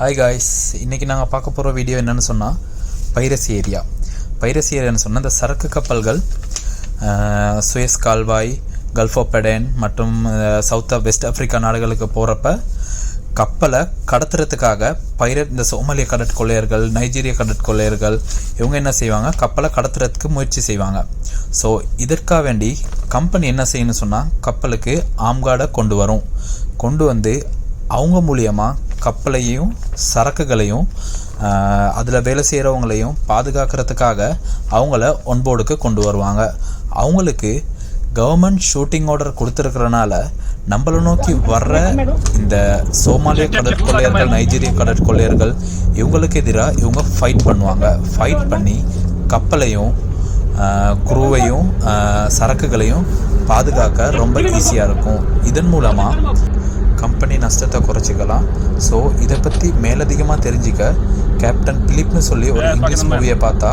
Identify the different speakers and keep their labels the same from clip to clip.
Speaker 1: Hi guys இன்றைக்கி நாங்கள் பார்க்க போகிற வீடியோ என்னன்னு சொன்னால் பைரசி ஏரியா. பைரசி ஏரியான்னு சொன்னால் இந்த சரக்கு கப்பல்கள் சுயஸ் கால்வாய் கல்ஃப் ஆஃப் பெடேன் மற்றும் சவுத் ஆஃப் வெஸ்ட் ஆஃப்ரிக்கா நாடுகளுக்கு போகிறப்ப கப்பலை கடத்துறதுக்காக பைரட் இந்த சோமாலிய கடற்கொள்ளையர்கள் நைஜீரிய கடற்கொள்ளையர்கள் இவங்க என்ன செய்வாங்க? கப்பலை கடத்துறதுக்கு முயற்சி செய்வாங்க. ஸோ இதற்காக வேண்டி கம்பெனி என்ன செய்யணும்னு சொன்னால் கப்பலுக்கு ஆம்கார்டை கொண்டு வரும். கொண்டு வந்து அவங்க மூலியமாக கப்பலையும் சரக்குகளையும் அதில் வேலை செய்கிறவங்களையும் பாதுகாக்கிறதுக்காக அவங்கள ஒன்போர்டுக்கு கொண்டு வருவாங்க. அவங்களுக்கு கவர்மெண்ட் ஷூட்டிங் ஆர்டர் கொடுத்துருக்கிறனால நம்மளை நோக்கி வர்ற இந்த சோமாலிய கடற்கொள்ளையர்கள் நைஜீரிய கடற்கொள்ளையர்கள் இவங்களுக்கு எதிராக இவங்க ஃபைட் பண்ணுவாங்க. ஃபைட் பண்ணி கப்பலையும் குரூவையும் சரக்குகளையும் பாதுகாக்க ரொம்ப ஈஸியாக இருக்கும். இதன் மூலமாக கம்பெனி நஷ்டத்தை குறைச்சிக்கலாம். ஸோ இதை பற்றி மேலதிகமாக தெரிஞ்சுக்க கேப்டன் பிலிப்னு சொல்லி ஒரு இங்கிலீஷ் மூவியை பார்த்தா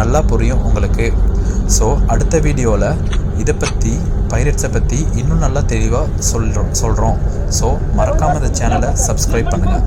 Speaker 1: நல்லா புரியும் உங்களுக்கு. ஸோ அடுத்த வீடியோவில் இதை பற்றி பைரட்ஸை பற்றி இன்னும் நல்லா தெளிவாக சொல்கிறோம் சொல்கிறோம் ஸோ மறக்காமல் இந்த சேனலை சப்ஸ்கிரைப் பண்ணுங்கள்